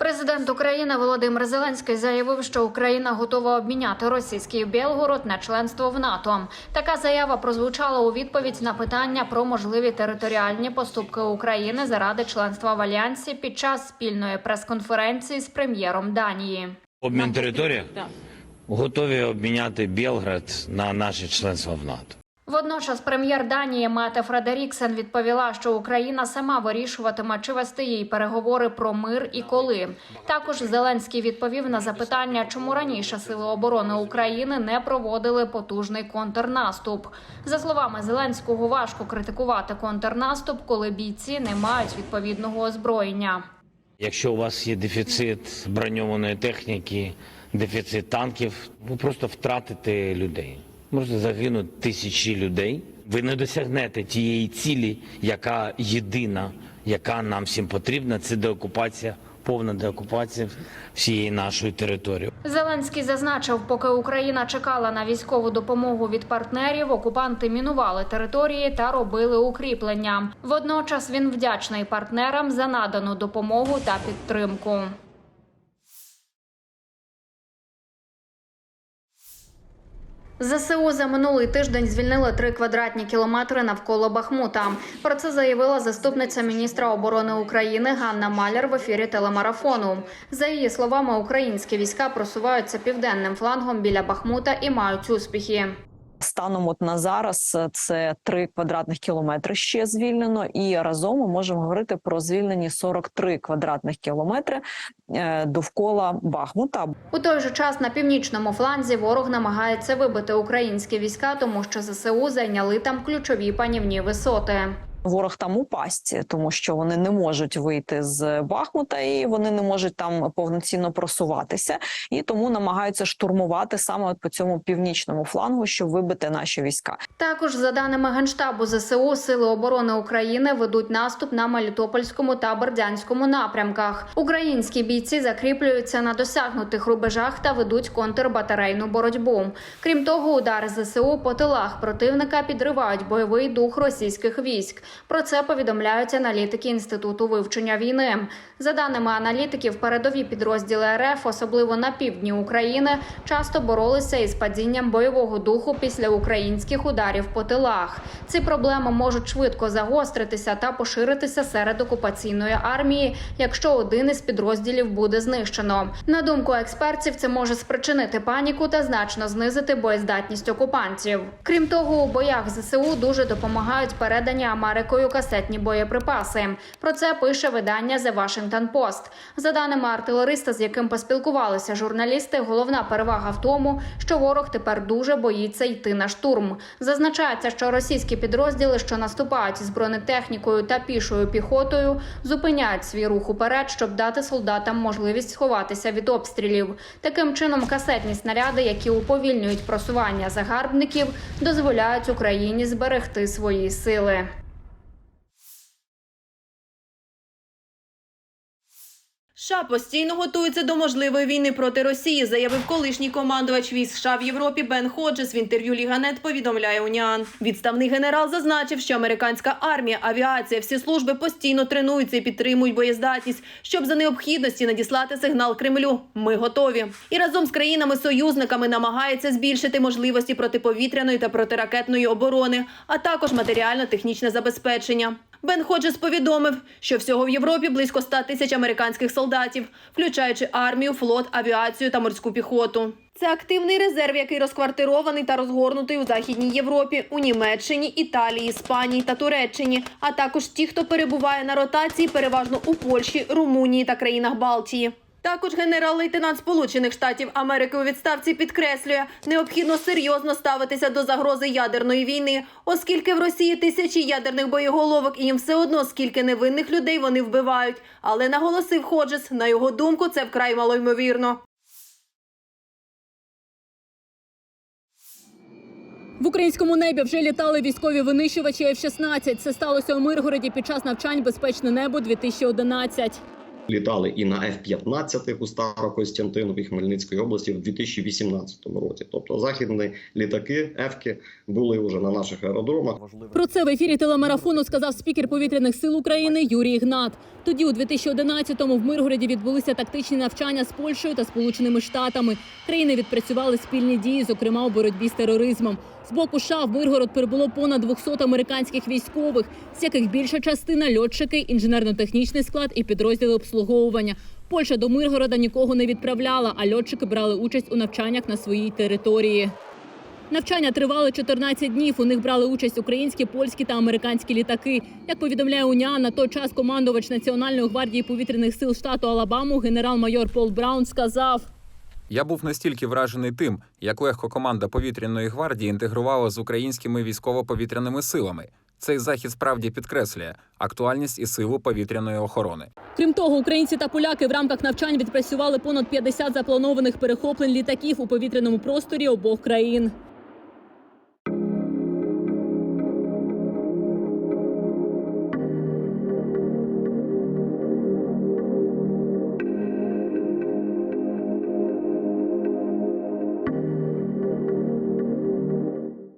Президент України Володимир Зеленський заявив, що Україна готова обміняти російський Білгород на членство в НАТО. Така заява прозвучала у відповідь на питання про можливі територіальні поступки України заради членства в альянсі під час спільної прес-конференції з прем'єром Данії. Обмін території готові обміняти Білград на наше членство в НАТО. Водночас прем'єр Данії Мете Фредеріксен відповіла, що Україна сама вирішуватиме, чи вести їй переговори про мир і коли. Також Зеленський відповів на запитання, чому раніше сили оборони України не проводили потужний контрнаступ. За словами Зеленського, важко критикувати контрнаступ, коли бійці не мають відповідного озброєння. Якщо у вас є дефіцит броньованої техніки, дефіцит танків, ви просто втратите людей. Можете загинути тисячі людей. Ви не досягнете тієї цілі, яка єдина, яка нам всім потрібна. Це деокупація, повна деокупація всієї нашої території. Зеленський зазначив, поки Україна чекала на військову допомогу від партнерів, окупанти мінували території та робили укріплення. Водночас він вдячний партнерам за надану допомогу та підтримку. ЗСУ за минулий тиждень звільнили три квадратні кілометри навколо Бахмута. Про це заявила заступниця міністра оборони України Ганна Маляр в ефірі телемарафону. За її словами, українські війська просуваються південним флангом біля Бахмута і мають успіхи. Станом от на зараз е, це 3 квадратних кілометри ще звільнено, і разом ми можемо говорити про звільнені 43 квадратних кілометри е, довкола Бахмута. У той же час на північному фланзі ворог намагається вибити українські війська, тому що ЗСУ зайняли там ключові панівні висоти. Ворог там у пастці, тому що вони не можуть вийти з Бахмута і вони не можуть там повноцінно просуватися, і тому намагаються штурмувати саме от по цьому північному флангу, щоб вибити наші війська. Також за даними генштабу ЗСУ, сили оборони України ведуть наступ на Мелітопольському та Бердянському напрямках. Українські бійці закріплюються на досягнутих рубежах та ведуть контрбатарейну боротьбу. Крім того, удари ЗСУ по тилах противника підривають бойовий дух російських військ. Про це повідомляють аналітики інституту вивчення війни. За даними аналітиків, передові підрозділи РФ, особливо на півдні України, часто боролися із падінням бойового духу після українських ударів по тилах. Ці проблеми можуть швидко загостритися та поширитися серед окупаційної армії, якщо один із підрозділів буде знищено. На думку експертів, це може спричинити паніку та значно знизити боєздатність окупантів. Крім того, у боях ЗСУ дуже допомагають передані Америкою касетні боєприпаси. Про це пише видання The Washington Post. За даними артилериста, з яким поспілкувалися журналісти, головна перевага в тому, що ворог тепер дуже боїться йти на штурм. Зазначається, що російські підрозділи, що наступають із бронетехнікою та пішою піхотою, зупиняють свій рух уперед, щоб дати солдатам можливість сховатися від обстрілів. Таким чином, касетні снаряди, які уповільнюють просування загарбників, дозволяють Україні зберегти свої сили. США постійно готується до можливої війни проти Росії, заявив колишній командувач військ США в Європі Бен Ходжес. В інтерв'ю Ліганет повідомляє Уніан. Відставний генерал зазначив, що американська армія, авіація, всі служби постійно тренуються і підтримують боєздатність, щоб за необхідності надіслати сигнал Кремлю. Ми готові. І разом з країнами-союзниками намагається збільшити можливості протиповітряної та протиракетної оборони, а також матеріально-технічне забезпечення. Бен Ходжес повідомив, що всього в Європі близько 100 тисяч американських солдатів, включаючи армію, флот, авіацію та морську піхоту. Це активний резерв, який розквартирований та розгорнутий у Західній Європі, у Німеччині, Італії, Іспанії та Туреччині, а також ті, хто перебуває на ротації, переважно у Польщі, Румунії та країнах Балтії. Також генерал-лейтенант Сполучених Штатів Америки у відставці підкреслює, необхідно серйозно ставитися до загрози ядерної війни, оскільки в Росії тисячі ядерних боєголовок і їм все одно скільки невинних людей вони вбивають. Але наголосив Ходжес, на його думку, це вкрай малоймовірно. В українському небі вже літали військові винищувачі F-16. Це сталося у Миргороді під час навчань Безпечне небо 2011 Літали і на F-15 у Старокостянтинові Хмельницької області в 2018 році. Тобто західні літаки F-ки були вже на наших аеродромах. Про це в ефірі телемарафону сказав спікер повітряних сил України Юрій Ігнат. Тоді, у 2011-му, в Миргороді відбулися тактичні навчання з Польщею та Сполученими Штатами. Країни відпрацювали спільні дії, зокрема у боротьбі з тероризмом. З боку США в Миргород прибуло понад 200 американських військових, з яких більша частина льотчики, інженерно-технічний склад і підрозділи обслуговування. Польща до Миргорода нікого не відправляла, а льотчики брали участь у навчаннях на своїй території. Навчання тривали 14 днів. У них брали участь українські, польські та американські літаки. Як повідомляє УНІАН, на той час командувач Національної гвардії повітряних сил штату Алабаму генерал-майор Пол Браун сказав. Я був настільки вражений тим, як легко команда повітряної гвардії інтегрувала з українськими військово-повітряними силами. Цей захід справді підкреслює актуальність і силу повітряної охорони. Крім того, українці та поляки в рамках навчань відпрацювали понад 50 запланованих перехоплень літаків у повітряному просторі обох країн.